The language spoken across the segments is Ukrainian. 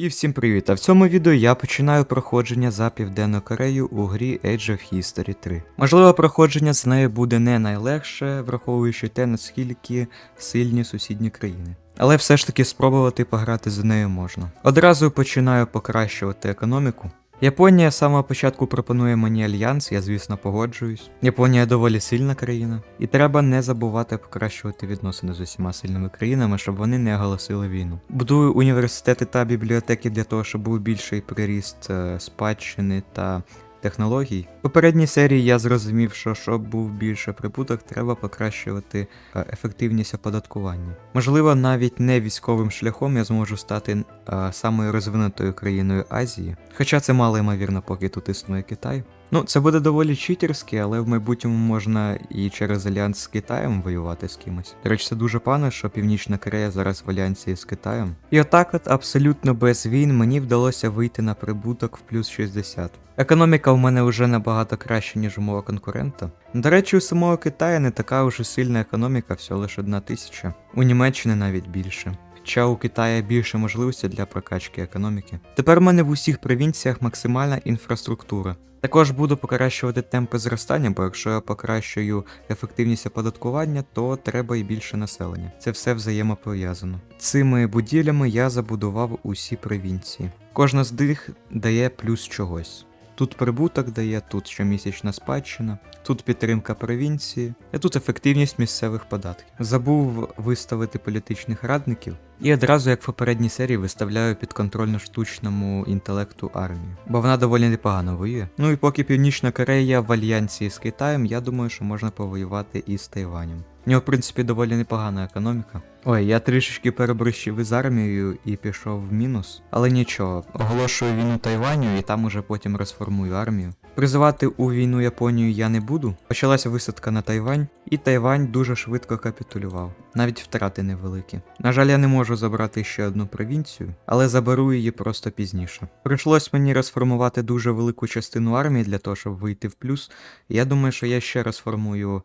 І всім привіт! А в цьому відео я починаю проходження за Південну Корею у грі Age of History 3. Можливо, проходження з нею буде не найлегше, враховуючи те, наскільки сильні сусідні країни. Але все ж таки спробувати пограти за нею можна. Одразу починаю покращувати економіку. Японія з самого початку пропонує мені альянс, я звісно погоджуюсь. Японія доволі сильна країна, і треба не забувати покращувати відносини з усіма сильними країнами, щоб вони не оголосили війну. Будую університети та бібліотеки для того, щоб був більший приріст е, спадщини та технологій. В попередній серії я зрозумів, що щоб був більше прибуток, треба покращувати е, ефективність оподаткування. Можливо, навіть не військовим шляхом я зможу стати а, самою розвинутою країною Азії, хоча це мало ймовірно, поки тут існує Китай. Ну, це буде доволі читерськи, але в майбутньому можна і через альянс з Китаєм воювати з кимось. До речі, це дуже погано, що Північна Корея зараз в альянсі з Китаєм. І отак, от абсолютно без війн, мені вдалося вийти на прибуток в плюс 60. Економіка в мене вже набагато краще, ніж у мого конкурента. До речі, у самого Китаю не така вже сильна економіка, всього лише одна тисяча. У Німеччини навіть більше. Хоча у Китаї більше можливостей для прокачки економіки. Тепер у мене в усіх провінціях максимальна інфраструктура. Також буду покращувати темпи зростання, бо якщо я покращую ефективність оподаткування, то треба і більше населення. Це все взаємопов'язано. Цими будівлями я забудував усі провінції. Кожна з них дає плюс чогось. Тут прибуток дає, тут щомісячна спадщина, тут підтримка провінції, а тут ефективність місцевих податків. Забув виставити політичних радників, і одразу, як в попередній серії, виставляю підконтрольну штучному інтелекту армію, бо вона доволі непогано воює. Ну і поки Північна Корея в альянсі з Китаєм, я думаю, що можна повоювати і з Тайванем. У нього, в принципі, доволі непогана економіка. Ой, я трішечки переборщив із армією і пішов в мінус. Але нічого, оголошую війну Тайваню і там уже потім розформую армію. Призивати у війну Японію я не буду. Почалася висадка на Тайвань, і Тайвань дуже швидко капітулював. Навіть втрати невеликі. На жаль, я не можу забрати ще одну провінцію, але заберу її просто пізніше. Прийшлось мені розформувати дуже велику частину армії для того, щоб вийти в плюс. Я думаю, що я ще розформую е,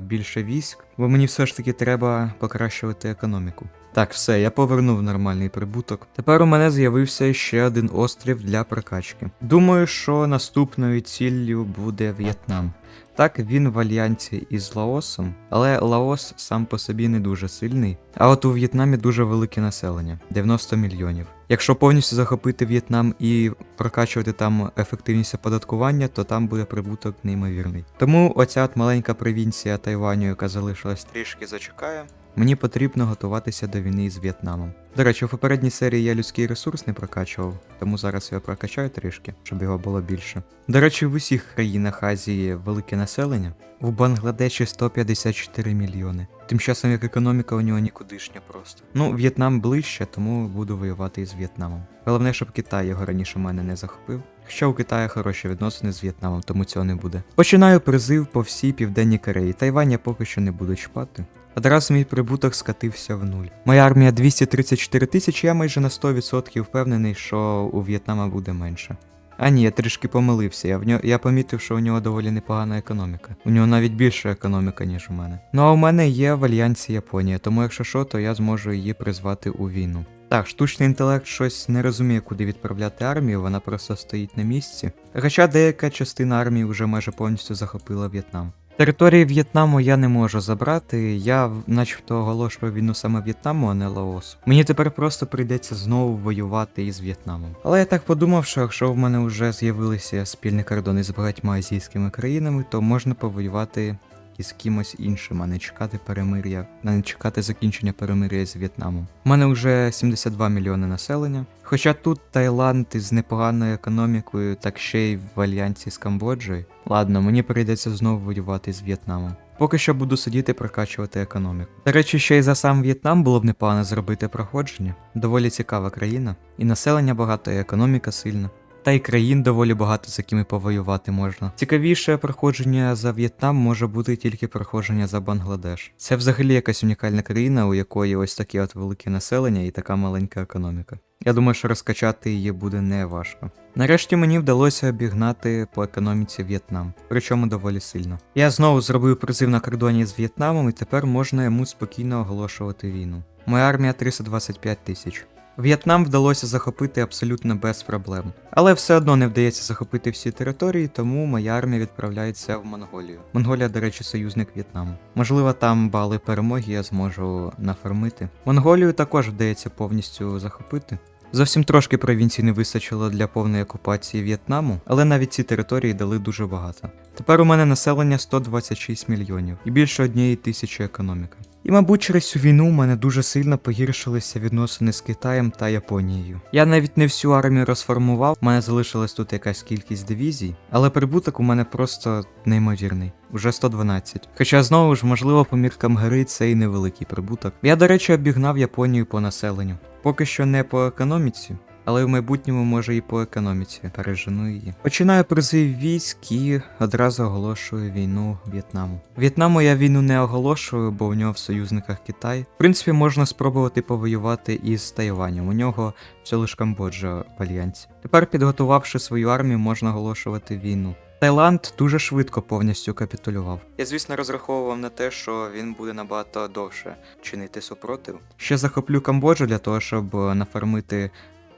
більше військ, бо мені все ж таки треба покращувати економіку. Так, все, я повернув нормальний прибуток. Тепер у мене з'явився ще один острів для прокачки. Думаю, що наступною ціллю буде В'єтнам. Так, він в альянсі із Лаосом, але Лаос сам по собі не дуже сильний. А от у В'єтнамі дуже велике населення 90 мільйонів. Якщо повністю захопити В'єтнам і прокачувати там ефективність оподаткування, то там буде прибуток неймовірний. Тому оця от маленька провінція Тайваню, яка залишилась трішки зачекає. Мені потрібно готуватися до війни з В'єтнамом. До речі, у попередній серії я людський ресурс не прокачував, тому зараз я прокачаю трішки, щоб його було більше. До речі, в усіх країнах Азії велике населення. В Бангладеші 154 мільйони. Тим часом як економіка у нього нікудишня просто. Ну, В'єтнам ближче, тому буду воювати із В'єтнамом. Головне, щоб Китай його раніше мене не захопив. Хоча у Китаю хороші відносини з В'єтнамом, тому цього не буде. Починаю призив по всій південній Кореї. Тайвань я поки що не буду чіпати. Одразу мій прибуток скатився в нуль. Моя армія 234 тисячі, я майже на 100% впевнений, що у В'єтнама буде менше. А ні, я трішки помилився. Я в нього я помітив, що у нього доволі непогана економіка. У нього навіть більша економіка, ніж у мене. Ну а у мене є в альянсі Японія, тому якщо що, то я зможу її призвати у війну. Так, штучний інтелект щось не розуміє, куди відправляти армію, вона просто стоїть на місці. Хоча деяка частина армії вже майже повністю захопила В'єтнам. Території В'єтнаму я не можу забрати, я начебто оголошую війну саме В'єтнаму, а не Лаосу. Мені тепер просто прийдеться знову воювати із В'єтнамом. Але я так подумав, що якщо в мене вже з'явилися спільні кордони з багатьма азійськими країнами, то можна повоювати із кимось іншим, а не чекати перемир'я, а не чекати закінчення перемир'я з В'єтнамом. У мене вже 72 мільйони населення. Хоча тут Таїланд із непоганою економікою, так ще й в альянсі з Камбоджею. Ладно, мені прийдеться знову воювати з В'єтнамом. Поки що буду сидіти прокачувати економіку. До речі, ще й за сам В'єтнам було б непогано зробити проходження. Доволі цікава країна, і населення багато, і економіка сильна. Та й країн доволі багато, з якими повоювати можна. Цікавіше проходження за В'єтнам може бути тільки проходження за Бангладеш. Це взагалі якась унікальна країна, у якої ось таке от велике населення і така маленька економіка. Я думаю, що розкачати її буде не важко. Нарешті мені вдалося обігнати по економіці В'єтнам, причому доволі сильно. Я знову зробив призив на кордоні з В'єтнамом, і тепер можна йому спокійно оголошувати війну. Моя армія 325 тисяч. В'єтнам вдалося захопити абсолютно без проблем. Але все одно не вдається захопити всі території, тому моя армія відправляється в Монголію. Монголія, до речі, союзник В'єтнаму. Можливо, там бали перемоги я зможу нафармити. Монголію також вдається повністю захопити. Зовсім трошки провінцій не вистачило для повної окупації В'єтнаму, але навіть ці території дали дуже багато. Тепер у мене населення 126 мільйонів і більше однієї тисячі економіка. І, мабуть, через цю війну у мене дуже сильно погіршилися відносини з Китаєм та Японією. Я навіть не всю армію розформував, у мене залишилась тут якась кількість дивізій, але прибуток у мене просто неймовірний. Уже 112. Хоча знову ж, можливо, по міркам гри це і невеликий прибуток. Я, до речі, обігнав Японію по населенню. Поки що не по економіці, але в майбутньому може і по економіці пережену її. Починаю призив військ і одразу оголошую війну В'єтнаму. В'єтнаму я війну не оголошую, бо у нього в союзниках Китай. В принципі, можна спробувати повоювати із Тайванем. У нього всього лиш Камбоджа в альянсі. Тепер, підготувавши свою армію, можна оголошувати війну. Таїланд дуже швидко повністю капітулював. Я, звісно, розраховував на те, що він буде набагато довше чинити супротив. Ще захоплю Камбоджу для того, щоб нафармити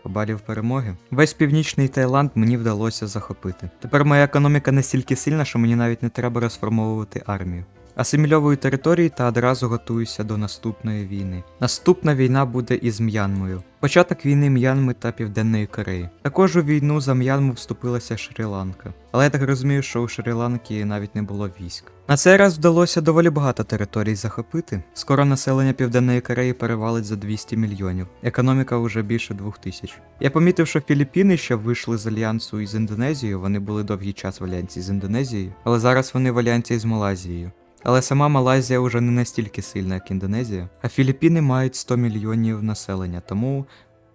балів перемоги. Весь північний Таїланд мені вдалося захопити. Тепер моя економіка настільки сильна, що мені навіть не треба розформовувати армію. Асимільовую території та одразу готуюся до наступної війни. Наступна війна буде із М'янмою. Початок війни М'янми та Південної Кореї. Також у війну за М'янму вступилася Шрі-Ланка. Але я так розумію, що у Шрі-Ланки навіть не було військ. На цей раз вдалося доволі багато територій захопити. Скоро населення Південної Кореї перевалить за 200 мільйонів. Економіка вже більше 2000. Я помітив, що Філіппіни, що вийшли з альянсу із Індонезією, вони були довгий час в альянсі з Індонезією, але зараз вони в альянсі з Малайзією. Але сама Малайзія вже не настільки сильна, як Індонезія, а Філіппіни мають 100 мільйонів населення, тому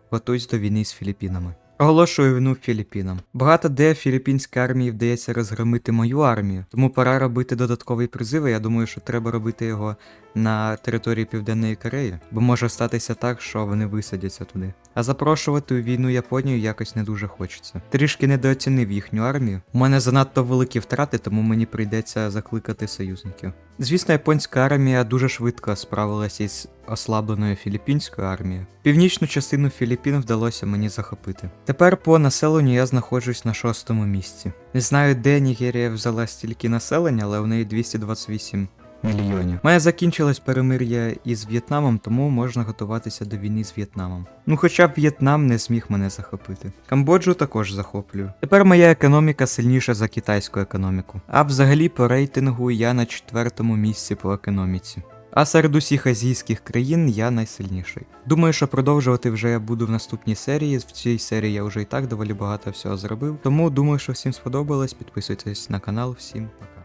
готуюсь до війни з Філіппінами. Оголошую війну Філіппінам. Багато де філіппінській армії вдається розгромити мою армію, тому пора робити додатковий призив. Я думаю, що треба робити його на території Південної Кореї, бо може статися так, що вони висадяться туди. А запрошувати у війну Японію якось не дуже хочеться. Трішки недооцінив їхню армію. У мене занадто великі втрати, тому мені прийдеться закликати союзників. Звісно, японська армія дуже швидко справилася із ослабленою філіппінською армією. Північну частину Філіппін вдалося мені захопити. Тепер по населенню я знаходжусь на шостому місці. Не знаю, де Нігерія взяла стільки населення, але в неї 228 мільйонів. Моє закінчилось перемир'я із В'єтнамом, тому можна готуватися до війни з В'єтнамом. Ну хоча б В'єтнам не зміг мене захопити. Камбоджу також захоплюю. Тепер моя економіка сильніша за китайську економіку. А взагалі по рейтингу я на четвертому місці по економіці. А серед усіх азійських країн я найсильніший. Думаю, що продовжувати вже я буду в наступній серії. В цій серії я вже і так доволі багато всього зробив. Тому думаю, що всім сподобалось. Підписуйтесь на канал. Всім пока.